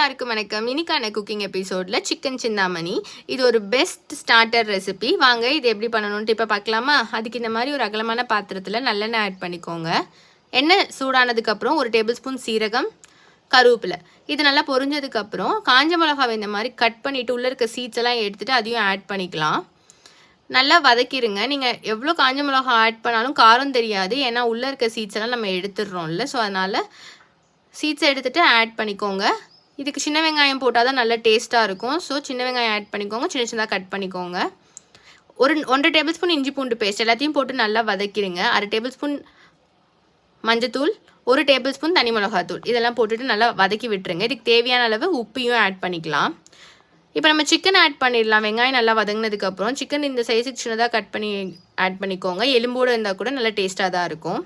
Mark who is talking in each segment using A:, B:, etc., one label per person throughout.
A: எல்லாருக்கும் வணக்கம். இன்னைக்கான குக்கிங் எபிசோடில் சிக்கன் சிந்தாமணி. இது ஒரு பெஸ்ட் ஸ்டார்டர் ரெசிபி வாங்க இது எப்படி பண்ணணும்ட்டு இப்போ பார்க்கலாமா? அதுக்கு இந்த மாதிரி ஒரு அகலமான பாத்திரத்தில் நல்லெண்ணெய் ஆட் பண்ணிக்கோங்க. எண்ணெய் சூடானதுக்கப்புறம் ஒரு டேபிள் ஸ்பூன் சீரகம் கருவேப்பிலை. இது நல்லா பொரிஞ்சதுக்கப்புறம் காஞ்ச மிளகாவை இந்த மாதிரி கட் பண்ணிவிட்டு உள்ளே இருக்க சீட்ஸ் எல்லாம் எடுத்துகிட்டு அதையும் ஆட் பண்ணிக்கலாம். நல்லா வதக்கிடுங்க நீங்கள் எவ்வளோ காஞ்ச மிளகா ஆட் பண்ணாலும் காரம் தெரியாது. ஏன்னா உள்ளே இருக்க சீட்ஸ் எல்லாம் நம்ம எடுத்துடுறோம்ல. ஸோ அதனால் சீட்ஸ் எடுத்துகிட்டு ஆட் பண்ணிக்கோங்க. இதுக்கு சின்ன வெங்காயம் போட்டால் தான் நல்லா டேஸ்ட்டாக இருக்கும். ஸோ சின்ன வெங்காயம் ஆட் பண்ணிக்கோங்க. சின்ன சின்னதாக கட் பண்ணிக்கோங்க. ஒரு ஒன்றரை டேபிள் ஸ்பூன் இஞ்சி பூண்டு பேஸ்ட் எல்லாத்தையும் போட்டு நல்லா வதக்கிடுங்க. அரை டேபிள் ஸ்பூன் மஞ்சத்தூள் ஒரு டேபிள் ஸ்பூன் தனி மிளகாத்தூள் இதெல்லாம் போட்டுட்டு நல்லா வதக்கி விட்டுருங்க. இதுக்கு தேவையான அளவு உப்பையும் ஆட் பண்ணிக்கலாம். இப்போ நம்ம சிக்கன் ஆட் பண்ணிடலாம். வெங்காயம் நல்லா வதங்கினதுக்கப்புறம் சிக்கன் இந்த சைஸுக்கு சின்னதாக கட் பண்ணி ஆட் பண்ணிக்கோங்க. எலும்போடு இருந்தால் கூட நல்லா டேஸ்ட்டாக தான் இருக்கும்.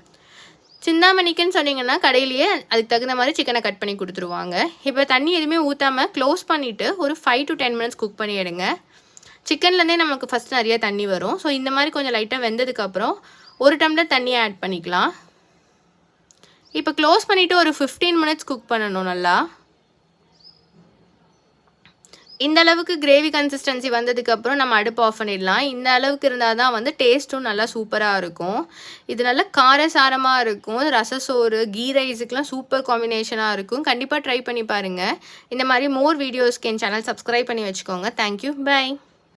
A: சிந்தாமணிக்குன்னு சொன்னீங்கன்னா கடையிலேயே அதுக்கு தகுந்த மாதிரி சிக்கனை கட் பண்ணி கொடுத்துருவாங்க. இப்போ தண்ணி எதுவுமே ஊற்றாமல் க்ளோஸ் பண்ணிவிட்டு ஒரு five to ten minutes cook பண்ணி எடுங்க. சிக்கன்லேருந்தே நமக்கு ஃபஸ்ட் நிறைய தண்ணி வரும். ஸோ இந்த மாதிரி கொஞ்சம் லைட்டாக வெந்ததுக்கப்புறம் ஒரு டம்ளர் தண்ணியை ஆட் பண்ணிக்கலாம். இப்போ க்ளோஸ் பண்ணிவிட்டு ஒரு ஃபிஃப்டீன் மினிட்ஸ் குக் பண்ணணும் நல்லா. இந்த அளவுக்கு கிரேவி கன்சிஸ்டன்சி வந்ததுக்கப்புறம் நம்ம அடுப்பு ஆஃப் பண்ணிடலாம். இந்த அளவுக்கு இருந்தால் தான் வந்து டேஸ்ட்டும் நல்லா சூப்பராக இருக்கும். இது நல்லா காரசாரமாக இருக்கும். ரசசோறு கீ ரைஸுக்கெலாம் சூப்பர் காம்பினேஷனாக இருக்கும். கண்டிப்பாக ட்ரை பண்ணி பாருங்கள் இந்த மாதிரி மோர் வீடியோஸ்க்கு என் சேனல் சப்ஸ்கிரைப் பண்ணி வச்சுக்கோங்க. Thank you bye